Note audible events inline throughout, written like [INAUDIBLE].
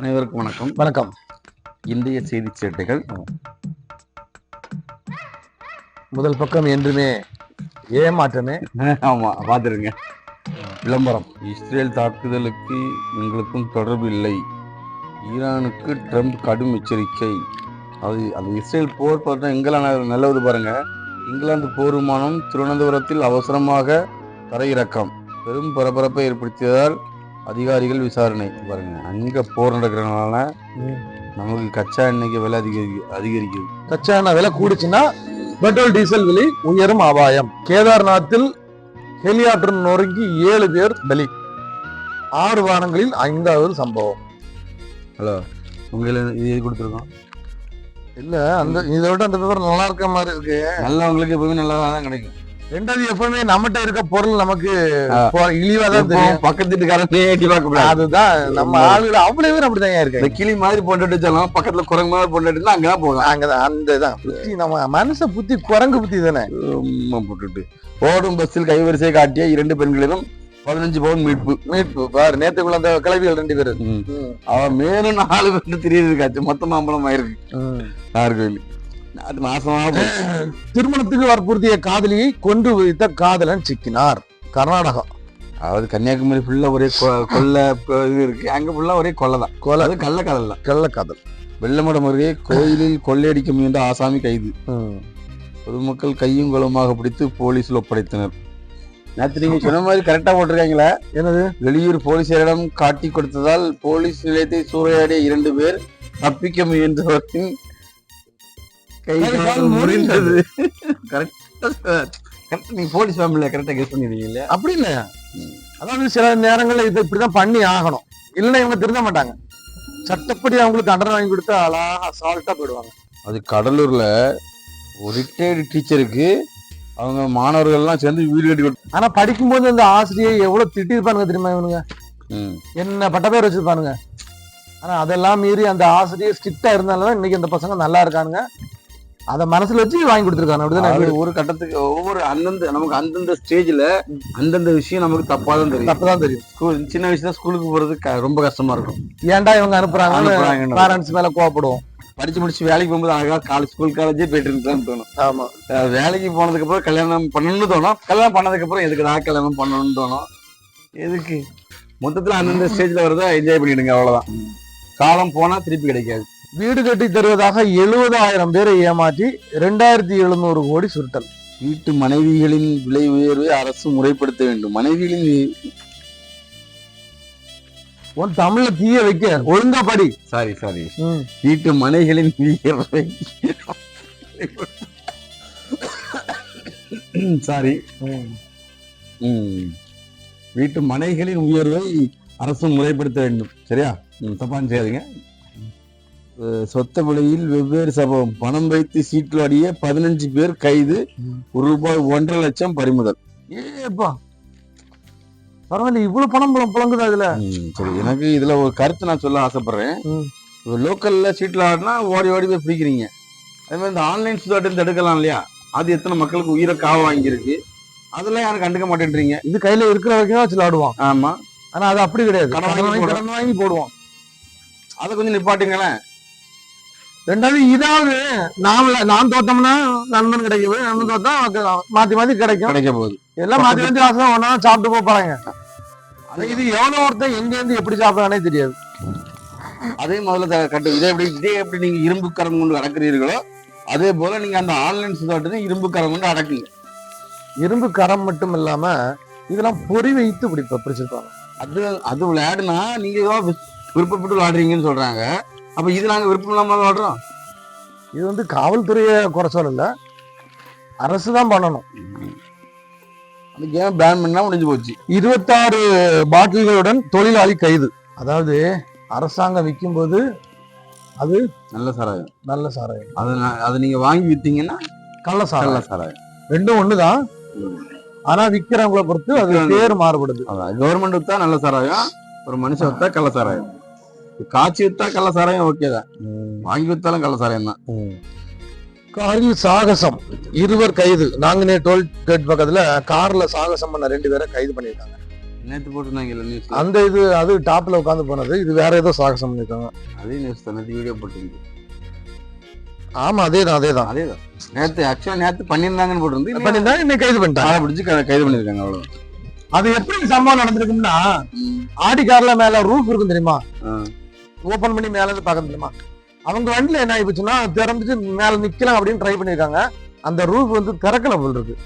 அனைவருக்கும் வணக்கம். வணக்கம். இந்திய செய்தி சேட்டைகள். முதல் பக்கம் என்றுமே ஏமாற்றமே. ஆமா பார்த்துருங்க. விளம்பரம். இஸ்ரேல் தாக்குதலுக்கு எங்களுக்கும் தொடர்பு இல்லை. ஈரானுக்கு ட்ரம்ப் கடும் எச்சரிக்கை. அது அது இஸ்ரேல் போர் பார்த்தா இங்கிலாந்து நல்லது பாருங்க. இங்கிலாந்து போர் விமானம் திருவனந்தபுரத்தில் அவசரமாக தரையிறக்கம். பெரும் பரபரப்பை ஏற்படுத்தியதால் அதிகாரிகள் விசாரணை. பாருங்க அங்க போர் நடக்கிறதுனால நமக்கு கச்சா எண்ணெய்க்கு விலை அதிகரி அதிகரிக்குது. கச்சா எண்ணெய் விலை கூடுச்சுன்னா பெட்ரோல் டீசல் விலை உயரும் அபாயம் கேதார்நாத்தில் ஹெலிகாப்டர் நொறுங்கி ஏழு பேர் பலி. ஆறு வாரங்களில் ஐந்தாவது சம்பவம். ஹலோ உங்களை இது இது கொடுத்துருக்கோம்? இல்ல அந்த இதை விட அந்த விவரம் நல்லா இருக்க மாதிரி இருக்கு. நல்லவங்களுக்கு எப்பவுமே நல்லா தான் கிடைக்கும். ரெண்டாவது எப்பவுமே நம்மகிட்ட இருக்க பொருள் நமக்கு இழிவா தான் தெரியும். பக்கத்து வீட்டுக்காரனே எட்டி பார்க்க கூடாது. அதுதான் நம்ம ஆளுகள் அவ்வளவு பேர் அப்படிதான் இந்த இருக்காங்க கிளி மாதிரி போட்டுட்டு வச்சாலும் பக்கத்துல குரங்கு மாதிரி போட்டுட்டு அங்கதான் போகலாம். அங்கதான் அந்த இதான் புத்தி நம்ம மனுஷ புத்தி குரங்கு புத்தி தானே. போட்டுட்டு. ஓடும் பஸ்ஸில் கைவரிசை காட்டிய இரண்டு பெண்களிலும் பதினஞ்சு பவுன் மீட்பு. மீட்பு பாரு நேத்துக்குள்ள அந்த கிளவிகள் ரெண்டு பேரு. அவன் மேலும் நாலு பேருக்கு தெரியுது காச்சு மொத்த மாம்பழம் ஆயிருக்கு. நாகர்கோவில் அது நாசமா போச்சு. [LAUGHS] திருமணத்துக்கு வற்புறுத்திய காதலியை கொன்று வைத்த காதலன் சிக்கினார். கர்நாடகா அதாவது கன்னியாகுமரி ஃபுல்லா ஒரே கொல்லை இருக்கு. அங்க ஃபுல்லா ஒரே கொல்லை தான். கொலை. அது கள்ளக்கடல் தான். கள்ளக்காதல் வெள்ளமடம் அருகே கோயிலில் [LAUGHS] கொள்ளையடிக்க முயன்ற ஆசாமி கைது. பொதுமக்கள் கையும் களவுமாக பிடித்து போலீசில் ஒப்படைத்தனர். நேற்று நீங்க சொன்ன மாதிரி கரெக்டா போட்டிருக்காங்களே? என்னது? வெளியூர் போலீசாரிடம் காட்டி கொடுத்ததால் போலீஸ் நிலையத்தை சூறையாடிய இரண்டு பேர் தப்பிக்க முயன்றவரின் கை கால் முறிந்தது. கரெக்டா நீங்க போலீஸ் ஃபேமிலியில கரெக்டா கெஸ் பண்ணிருக்கீங்க அப்படி இல்ல ம். அதாவது சில நேரங்கள்ல இது இப்படிதான் பண்ணி ஆகணும். இல்லைன்னா இவங்க திருந்த மாட்டாங்க. சட்டப்படி அவங்களுக்கு தண்டனை வாங்கி கொடுத்து அழகா அசால்ட்டா போயிடுவாங்க. அது கடலூர்ல ஒரு டீச்சருக்கு அவங்க மாணவர்கள்லாம் சேர்ந்து வீடு கட்டி ஆனா படிக்கும்போது அந்த ஆசிரியை எவ்வளவு திட்டிருப்பானுங்க தெரியுமா இவனுங்க? என்ன பட்ட பேர் வச்சிருப்பானுங்க? ஆனா அதெல்லாம் மீறி அந்த ஆசிரியர் ஸ்ட்ரிக்டா இருந்தாலும் இன்னைக்கு அந்த பசங்க நல்லா இருக்கானுங்க. அத மனசுல வச்சு வாங்கி கொடுத்துருக்காங்க. அப்படிதானே ஒரு கட்டத்துக்கு ஒவ்வொரு அந்தந்த நமக்கு அந்தந்த ஸ்டேஜ்ல அந்தந்த விஷயம் நமக்கு தப்பா தான் தெரியும். தப்புதான் தெரியும். ஸ்கூல் சின்ன வயசுல ஸ்கூலுக்கு போறது ரொம்ப கஷ்டமா இருக்கும். ஏன்டா இவங்க அனுப்புறாங்கன்னு. பேரண்ட்ஸ் மேல கோவப்படுவோம். படிச்சு முடிச்சு வேலைக்கு போகும்போது அழகா காலேஜ் ஸ்கூல் காலேஜே போயிட்டு இருக்கலாம்னு தோணும். ஆமா. வேலைக்கு போனதுக்கு அப்புறம் கல்யாணம் பண்ணணும்னு தோணும். கல்யாணம் பண்ணதுக்கு அப்புறம் எதுக்குடா கல்யாணம் பண்ணணும்னு தோணும். எதுக்கு? மொத்தத்துல அந்தந்த ஸ்டேஜ்ல வரத என்ஜாய் பண்ணிடுங்க அவ்வளவுதான். காலம் போனா திருப்பி கிடைக்காது. வீடு கட்டி தருவதாக எழுபதாயிரம் பேரை ஏமாற்றி ரெண்டாயிரத்தி எழுநூறு கோடி சுருட்டல். வீட்டு மனைவிகளின் விலை உயர்வை அரசு முறைப்படுத்த வேண்டும். மனைவிகளின் உன் தமிழ்ல தீய வைக்க ஒழுங்கா படி. சாரி சாரி வீட்டு மனைகளின் உயர்வை சாரி வீட்டு மனைகளின் உயர்வை அரசு முறைப்படுத்த வேண்டும். சரியா? தப்பான்னு செய்யாதீங்க சொத்த விலையில் வெவ்வேறு சம்பவம். பணம் வைத்து சீட்டில் அடிய பதினஞ்சு பேர் கைது. ஒரு ரூபாய் ஒன்றரை லட்சம் பறிமுதல். ஏப்பா. பரவாயில்ல இவ்வளவு பணம் புழங்குதா இதுல? ம், சரி எனக்கு இதுல ஒரு கருத்து நான் சொல்ல ஆசைப்படுறேன். லோக்கல்ல சீட்ல ஆடினா ஓடி ஓடி போய் பிடிக்கிறீங்க. அதே மாதிரி இந்த ஆன்லைன் சுதாட்டம் தடுக்கலாம் இல்லையா? அது எத்தனை மக்களுக்கு உயிரை காவ வாங்கியிருக்கு? அதெல்லாம் யாரும் கண்டுக்க மாட்டேன்றீங்க. இது கையில இருக்கிற வரைக்கும் வச்சு விளையாடுவான் ஆமா. ஆனா அது அப்படி கிடையாது. கடன் வாங்கி போடுவோம். அதை கொஞ்சம் நிப்பாட்டுங்களேன். ரெண்டாவது இதாவது நாம நான் தோத்தோம்னா நண்பன் கிடைக்கும். நண்பன் தோத்தா மாத்தி மாத்தி கிடைக்கும். கிடைக்க போகுது. எல்லாம் மாத்தி மாத்தி வாசம் ஒன்னா சாப்பிட்டு போறாங்க அது இது எவ்வளவு ஒருத்தன் எங்க இருந்து எப்படி சாப்பிடறானே தெரியாது. அதே முதல்ல கட்டு இதே எப்படி இதே எப்படி நீங்க இரும்பு கரம் கொண்டு அடக்குறீர்களோ அதே போல நீங்க அந்த ஆன்லைன் சுதாட்டத்தை இரும்பு கரம் கொண்டு அடக்குங்க. இரும்பு கரம் மட்டும் இல்லாம இதெல்லாம் பொறி வைத்து இப்படி பிடிச்சிருப்பாங்க அது அது விளையாடுனா நீங்க விருப்பப்பட்டு விளையாடுறீங்கன்னு சொல்றாங்க. அப்ப இது நாங்க விருப்பம் இல்லாம விளையாடுறோம் இது வந்து காவல்துறையை குறை சொல்லல. அரசு தான் பண்ணணும். அந்த கேம் பேன் பண்ணா முடிஞ்சு போச்சு? இருபத்தாறு பாட்டில்களுடன் தொழிலாளி கைது. அதாவது அரசாங்கம் விற்கும்போது நல்ல சாராயம். நல்ல சாராயம். அதை அதை நீங்க வாங்கி வித்தீங்கன்னா கள்ள சாராயம். சாராயம். ரெண்டும் ஒண்ணுதான். ஆனா விக்கிறவங்கள பொறுத்து அது. பேர் மாறுபடுது. அதான் கவர்மெண்ட் வித்தா நல்ல சாராயம் ஒரு மனுஷன் வித்தா கள்ள சாராயம். காய்ச்சி வித்தா கள்ள சாராயம் ஓகே தான் வாங்கி வித்தாலும் கள்ள சாராயம் தான் காரில் சாகசம். இருவர் கைது. நாங்குநே டோல் கேட் பக்கத்துல கார்ல சாகசம் பண்ண ரெண்டு பேரை கைது பண்ணிருக்காங்க நேற்று போட்டிருந்தாங்கல்ல நியூஸ் அந்த இது அது டாப்ல உட்காந்து போனது. இது வேற ஏதோ சாகசம் பண்ணிருக்காங்க அதே நியூஸ் தான். வீடியோ போட்டிருந்து ஆமா அதேதான் அதேதான் அதே தான். நேற்று ஆக்சுவலாக நேற்று பண்ணியிருந்தாங்கன்னு போட்டிருந்து இன்னைக்கு பண்ணிருந்தா இன்னைக்கு கைது பண்ணிட்டாங்க பிடிச்சி கைது பண்ணியிருக்காங்க அவ்வளோதான் அது எப்படி சம்பவம் நடந்திருக்கும்னா ஆடி கார்ல மேல ரூஃப் இருக்கும் தெரியுமா? ஆ. ஓபன் பண்ணி மேல இருந்து பார்க்க தெரியுமா அவங்க வண்டியில என்ன ஆயிப்போச்சுன்னா திறந்துட்டு மேல நிக்கலாம் அப்படின்னு ட்ரை பண்ணிருக்காங்க அந்த ரூஃப் வந்து திறக்கல போல் இருக்கு.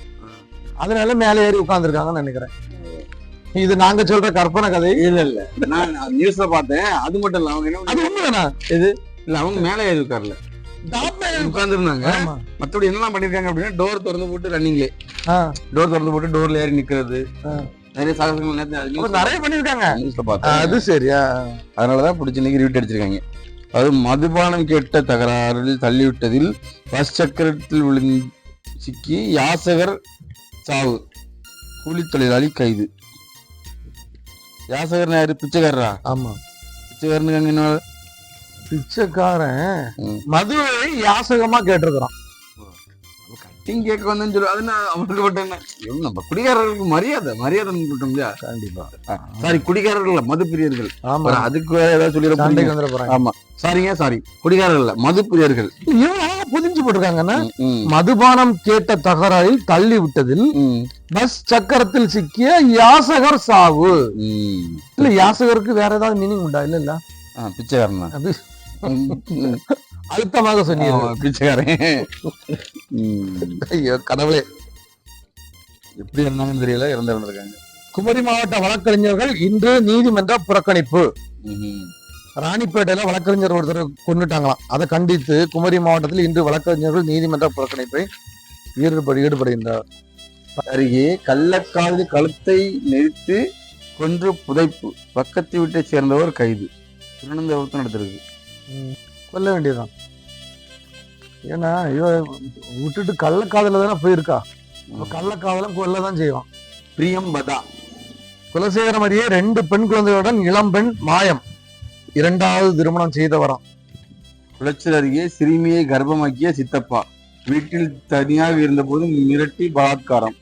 அதனால மேல ஏறி உட்கார்ந்துருக்காங்கன்னு நினைக்கிறேன். இது நாங்க சொல்ற கற்பனை கதை. இல்ல இல்ல. நான் நியூஸ்ல பார்த்தேன். அது மட்டும் இல்ல அவங்க என்ன அது உண்மைதானா? இல்ல அவங்க மேலே ஏறி உட்கார்ல. ஆமா. மத்தபடி என்னெல்லாம் பண்ணிருக்காங்க அப்படின்னா டோர் திறந்து போட்டு ரன்னிங்லே. டோர் திறந்து போட்டு டோர்ல ஏறி நிக்கிறது. நிறைய சாகசங்கள் நியூஸ்ல நிறைய பண்ணிருக்காங்க. நியூஸ்ல பார்த்தேன். அது சரியா அதனாலதான் பிடிச்சி இன்னைக்கு ரிவிட் அடிச்சிருக்காங்க. அது மதுபானம் கேட்ட தகராறில் தள்ளிவிட்டதில் பஸ் சக்கரத்தில் விழுந்து சிக்கி யாசகர் சாவு. கூலி தொழிலாளி கைது. யாசகர் யாரு? பிச்சைக்காரரா? ஆமா. பிச்சைக்காரனுக்கு என்ன? பிச்சைக்காரன். மதுவை யாசகமா கேட்டிருக்கிறான். கட்டிங் கேட்க வந்தேன்னு சொல்லு அது நான் அவனுக்கு மட்டும் என்ன? நம்ம குடிகாரர்களுக்கு மரியாதை மரியாதை சொல்லிட்டோம் இல்லையா கண்டிப்பா. சாரி குடிகாரர்கள் இல்ல மது பிரியர்கள் ஆமா அதுக்கு வேற ஏதாவது போறாங்க? ஆமா. சாரிங்க சாரி குடிகாரர்கள் இல்ல மது பிரியர்கள் புதிஞ்சு போட்டிருக்காங்கன்னா மதுபானம் கேட்ட தகராறில் தள்ளி விட்டதில் பஸ் சக்கரத்தில் சிக்கிய யாசகர் சாவு. இல்ல யாசகருக்கு வேற ஏதாவது மீனிங் உண்டா? இல்ல இல்ல. பிச்சைக்காரன். அழுத்தமாக சொன்னீங்க பிச்சைக்காரன். ஐயோ கடவுளே. எப்படி இருந்தாங்கன்னு தெரியல இறந்து இறந்துருக்காங்க குமரி மாவட்ட வழக்கறிஞர்கள் இன்று நீதிமன்ற புறக்கணிப்பு. ராணிப்பேட்டையில வழக்கறிஞர் ஒருத்தர் கொண்டுட்டாங்களாம் அதை கண்டித்து குமரி மாவட்டத்தில் இன்று வழக்கறிஞர்கள் நீதிமன்ற புறக்கணிப்பை ஈடுபடு ஈடுபடுகின்றனர் அருகே கள்ளக்காதலி கழுத்தை நெரித்து கொன்று புதைப்பு. பக்கத்து வீட்டை சேர்ந்தவர் கைது. திருவனந்தபுரத்து நடத்திருக்கு. கொல்ல வேண்டியதுதான். ஏன்னா இவ விட்டுட்டு கள்ளக்காதல தானே போயிருக்கா? கள்ளக்காதலும் கொல்லதான் செய்வான். பிரியம் பதா. குலசேகரம் அருகே ரெண்டு பெண் குழந்தைகளுடன் இளம்பெண் மாயம். இரண்டாவது திருமணம் செய்தவராம். குளச்சல் அருகே சிறுமியை கர்ப்பமாக்கிய சித்தப்பா. வீட்டில் தனியாக இருந்தபோது மிரட்டி பலாத்காரம்.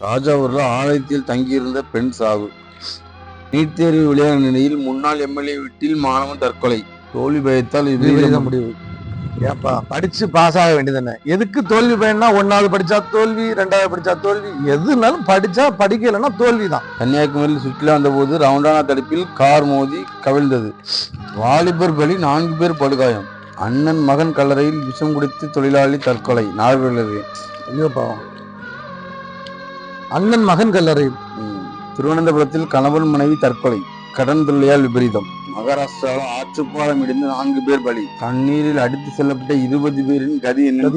ராஜாவூர்ல ஆலயத்தில் தங்கியிருந்த பெண் சாவு. நீட் தேர்வு விளையாட நிலையில் முன்னாள் எம்எல்ஏ வீட்டில் மாணவன் தற்கொலை. தோல்வி பயத்தால் விபரீத முடிவு. ஏப்பா படிச்சு பாஸ் ஆக வேண்டியதுதானே எதுக்கு தோல்வி பயன்னா ஒன்னாவது படிச்சா தோல்வி ரெண்டாவது படிச்சா தோல்வி. எதுனாலும் படிச்சா படிக்கலைன்னா தோல்வி தான் கன்னியாகுமரியில் சுற்றுலா வந்தபோது ரவுண்டானா தடுப்பில் கார் மோதி கவிழ்ந்தது. வாலிபர் பலி நான்கு பேர் படுகாயம். அண்ணன் மகன் கல்லறையில் விஷம் குடித்து தொழிலாளி தற்கொலை. நாகர்கோவில் ஐயோ பாவம் அண்ணன் மகன் கல்லறை திருவனந்தபுரத்தில் கணவன் மனைவி தற்கொலை. கடன் தொல்லையால் விபரீதம். மகாராஷ்டிராவில் ஆற்றுப்பாலம் இடிந்து நான்கு பேர் பலி. தண்ணீரில் அடித்து செல்லப்பட்ட இருபது பேரின் கதி என்ன